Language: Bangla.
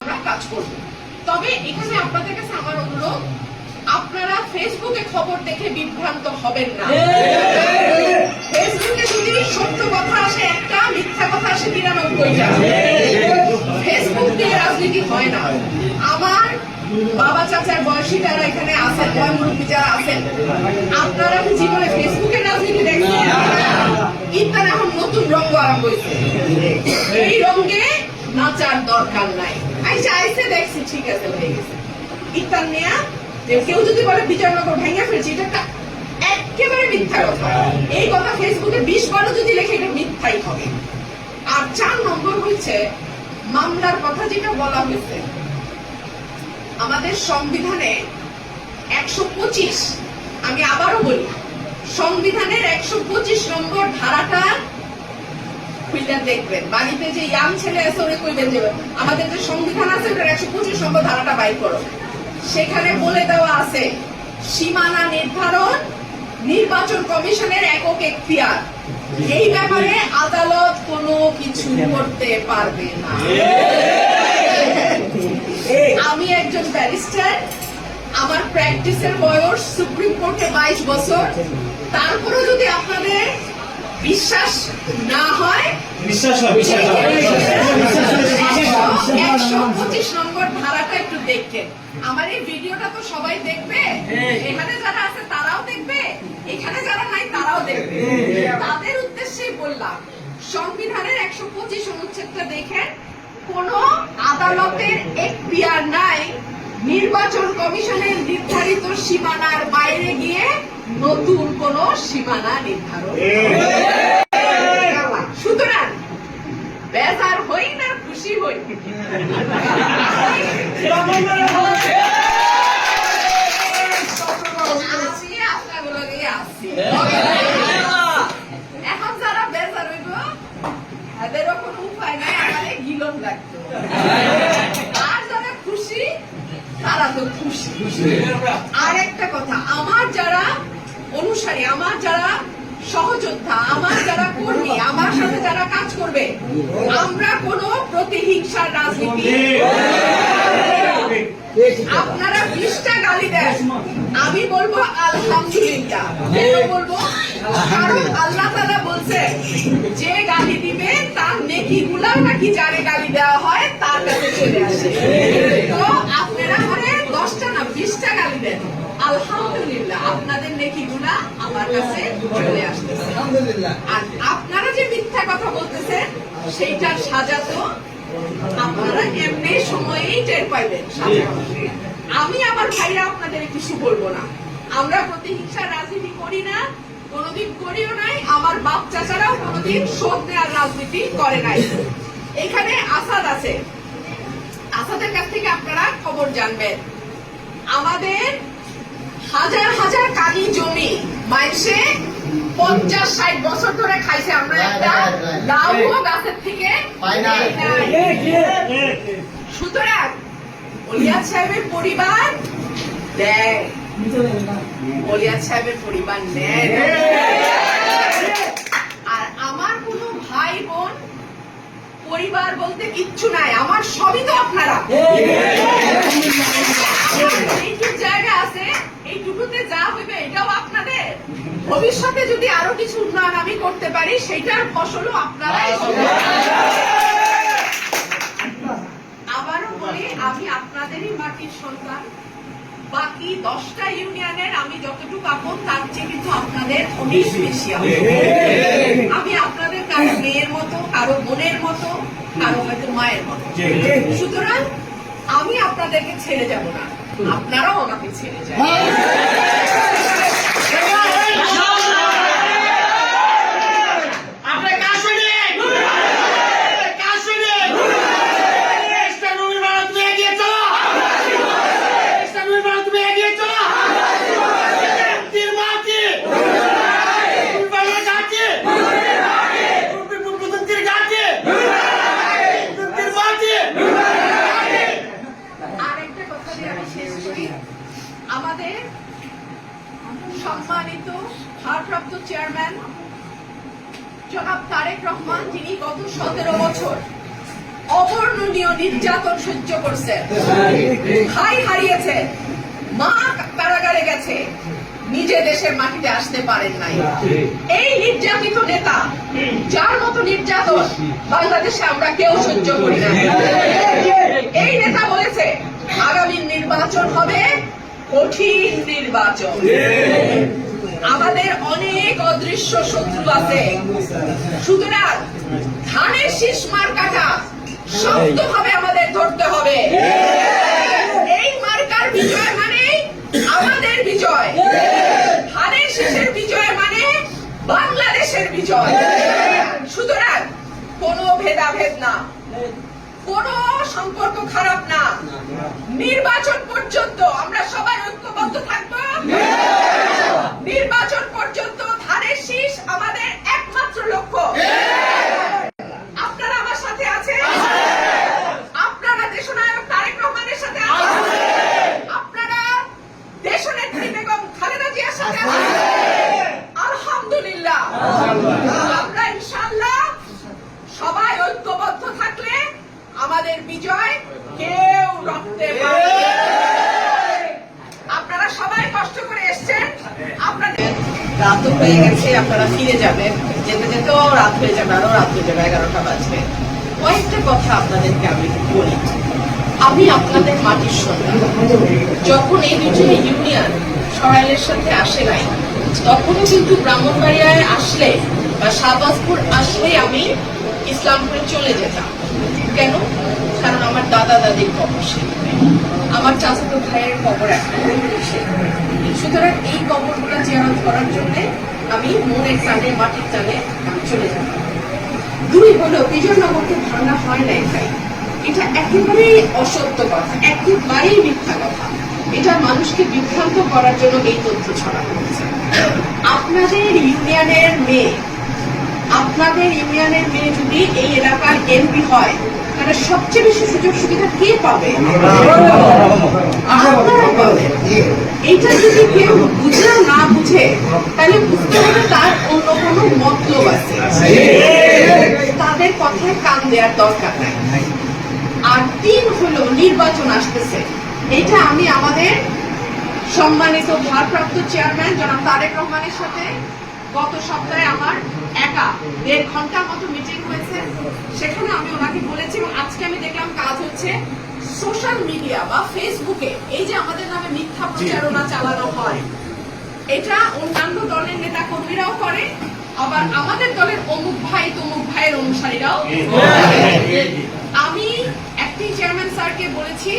আমরা কাজ করব। তবে এখানে আপনাদের কাছে আমার অনুরোধ আপনারা ফেসবুকে খবর দেখে বিভ্রান্ত হবেন না। ফেসবুকে যদি সত্য কথা আসে একটা মিথ্যা কথা আসে নিরানব্বইটা। ফেসবুক দিয়ে রাজনীতি হয় না। আমার বাবা চাচার বয়সী যারা এখানে আছেন বয় মুরব্বী যারা আছেন, আপনারা কি জীবনে ফেসবুকের রাজনীতি দেখছেন? ইন্টার এখন নতুন রঙ্গ আরম্ভ হয়েছে। এই রঙে নাচার দরকার নাই। আইসা, আইসে দেখছি, ঠিক আছে, হয়ে গেছে। কেউ যদি বলে বিজয়নগর ভেঙে ফেলছি, এটা একেবারে মিথ্যা কথা। এই কথা ফেসবুকে বিশ বারো যদি লেখে, এটা মিথ্যাই হবে। আর চার নম্বর হচ্ছে মামলার কথা যেটা বলা হয়েছে আমাদের সংবিধানে একশো পঁচিশ, আমি আবারও বলি, সংবিধানের একশো পঁচিশ নম্বর ধারাটা দেখবেন। বাড়িতে যে ছেলে আছে আমাদের যে সংবিধান আছে একশো পঁচিশ ধারাটা বাই করো। সেখানে বলে দেওয়া আছে, সীমানা নির্ধারণ, নির্বাচন কমিশনের একক এই ব্যাপারে আদালত কোনো কিছু করতে পারবে না। আমি একজন ব্যারিস্টার। আমার প্র্যাকটিসের বয়স সুপ্রিম কোর্টে বাইশ বছর। তারপরেও যদি আপনাদের বিশ্বাস না হয় বিশ্বাস হয় বিশ্বাস হয় একশো পঁচিশ নম্বর ধারাটা একটু দেখেন। আমার এই ভিডিওটা তো সবাই দেখবে। এখানে যারা আছে তারাও দেখবে। এখানে যারা নাই তারাও দেখবে। তাদের উদ্দেশ্যেই বললাম সংবিধানের একশো পঁচিশ অনুচ্ছেদটা দেখেন। কোন আদালতের এখতিয়ার নাই নির্বাচন কমিশনের নির্ধারিত সীমানার বাইরে গিয়ে নতুন কোন সীমানা নির্ধারণ সুতরাং বেজার হই না খুশি হই। আছি। এখন কোনো নাই আমাদের গিলন লাগতো। আর যারা খুশি তারা তো খুশি। আর একটা কথা আমার যারা অনুসারী আমার যারা সহযোদ্ধা আমার যারা কর্মী আমার সাথে যারা কাজ করবে আমরা কোনো প্রতিহিংসার রাজনীতি আপনারা বিশটা গালি দেন। আমি বলব আলহামদুলিল্লাহ। বলব? কারণ আল্লাহ তালা বলছে যে গালি দিবে নেকি গুলা নাকি যারে গালি দেওয়া হয় তার কাছে চলে আসে। তো আপনারা মানে দশটা না বিশটা গালি দেন। আলহামদুলিল্লাহ আপনাদের নেকি গুলা আমার কাছে চলে আসতেছে। আর আপনারা যে মিথ্যা কথা বলতেছেন সেইটার সাজা তো আপনারা এমনি সময়েই টের পাইবেন। আমি আমার ভাইরা আপনাদের কিছু বলব না। আমরা প্রতিহিংসার রাজনীতি করি না। কোনোদিন করিও নাই আমার বাপ চাচারাও কোনোদিন শোধ নেওয়ার রাজনীতি করে নাই। এখানে আসাদ আছে। আসাদের কাছ থেকে আপনারা খবর জানবেন। আমাদের হাজার হাজার কানি জমি মাইসে পঞ্চাশ ষাট বছর ধরে খাইছে। আমরা একটা লাউ গাছের থেকে। সুতরাং সাহেবের পরিবার দেয় আর আমার ভাই বোন, পরিবার বলতে কিচ্ছু নাই, আমার সবই তো আপনারা। জায়গা আছে, এইটুকুতে যা হইবে এটাও আপনাদের। ভবিষ্যতে যদি আরও কিছু উন্নয়ন আমি করতে পারি সেটার ফসলও আপনারাই। আবারও বলি, আমি আপনাদেরই মাটির সন্তান। বাকি দশটা ইউনিয়নের আমি যতটুকু আপন তার চেয়ে কিন্তু আপনাদের অনেক বেশি। আমি আপনাদের কারও মেয়ের মতো কারও বোনের মতো কারও হয়তো মায়ের মতো। সুতরাং আমি আপনাদেরকে ছেড়ে যাব না। আপনারাও আমাকে ছেড়ে যান আপনি কাজ শুনেন কাজ শুনেন একটা রুমের ভাড়া তুমি এগিয়ে চলো একটা রুমের ভাড়া তুমি এগিয়ে চলো তীর মারছি রুমের ভাড়া যাচ্ছে প্রথম তীর যাচ্ছে তীর মারছি আরেকটা কথা দিয়ে আমি আমাদের সম্মানিত ভারপ্রাপ্ত চেয়ারম্যান জনাব তারেক রহমান, যিনি গত সতেরো বছর অবর্ণনীয় নির্যাতন সহ্য করছেন। ভাই হারিয়েছে, মা কারাগারে গেছে, নিজে দেশের মাটিতে আসতে পারেন নাই। এই নির্যাতিত নেতা, যার মতো নির্যাতন বাংলাদেশে আমরা কেউ সহ্য করি না এই নেতা বলেছে আগামী নির্বাচন হবে কঠিন নির্বাচন। আমাদের অনেক অদৃশ্য শত্রু আছে। সুতরাং ধানের শীষ মার্কাটা শক্তভাবে আমাদের ধরতে হবে। এই মার্কার বিজয় মানে আমাদের বিজয়। ধানের শীষের বিজয় মানে বাংলাদেশের বিজয়। সুতরাং কোনো ভেদাভেদ না। কোনো সম্পর্ক খারাপ না। নির্বাচন পর্যন্ত আমরা সবাই ঐক্যবদ্ধ থাকব নির্বাচন পর্যন্ত ধানের শীষ আমাদের একমাত্র লক্ষ্য আপনারা আমার সাথে আছেন? আপনারা দেশনায়ক তারেক রহমানের সাথে আছেন? আপনারা দেশনেত্রী বেগম খালেদা জিয়ার সাথে আছেন? আলহামদুলিল্লাহ। আমরা ইনশাআল্লাহ সবাই ঐক্যবদ্ধ থাকলে আমাদের বিজয় কেউ রক্তে আপনারা সবাই কষ্ট করে এসেছেন। আপনাদের রাত হয়ে গেছে আপনারা ফিরে যাবেন। যেতেও রাত হয়ে যাবে, আরও রাত হয়ে যাবে, এগারোটা বাজবে। কয়েকটা কথা আপনাদেরকে আমি বলি। আমি আপনাদের মাটির যখন এই দুটি ইউনিয়ন সরাইলের সাথে আসে নাই, তখনও কিন্তু ব্রাহ্মণবাড়িয়ায় আসলে বা শাহবাজপুর আসলে আমি ইসলামপুরে চলে যেতাম। কেন? কারণ আমার দাদা দাদির কবর সেখানে আমার চাচাতো ভাইয়ের কবর এখনও সুতরাং এই কবরগুলো জিয়ারত করার জন্য আমি মনের টানে, মাটির টানে দুই হলো, বিজয়নগরকে ভাঙা হয় নাই ভাই। এটা একেবারেই অসত্য কথা, একেবারেই মিথ্যা কথা। এটা মানুষকে বিভ্রান্ত করার জন্য এই তথ্য ছড়ানো হচ্ছে আপনাদের ইউনিয়নের মেয়ে, আপনাদের ইউনিয়নের মেয়ে যদি এই এলাকার এমপি হয়, তাহলে সবচেয়ে বেশি সুযোগ সুবিধা কে পাবে? এটা যদি কেউ বুঝে না বুঝে, তাহলে বুঝতে হবে তার অন্য কোনো মতলব আছে। তাদের কথায় কান দেওয়ার দরকার নাই। আর তিন হলো নির্বাচন আসতেছে। এটা আমি আমাদের সম্মানিত ভারপ্রাপ্ত চেয়ারম্যান জনাব তারেক রহমানের সাথে গত সপ্তাহে আমার একা দেড় ঘণ্টার মতো মিটিং হয়েছে। সেখানে আমি ওনাকে বলেছি এবং আজকে আমি দেখলাম কাজ হচ্ছে সোশ্যাল মিডিয়া বা ফেসবুকে এই যে আমাদের নামে মিথ্যা প্রচারণা চালানো হয়। এটা অন্যান্য দলের নেতা কর্মীরাও করে আবার আমাদের দলের অমুক ভাই তমুক ভাইয়ের অনুসারীরাও। আমি অ্যাক্টিং চেয়ারম্যান স্যারকে বলেছি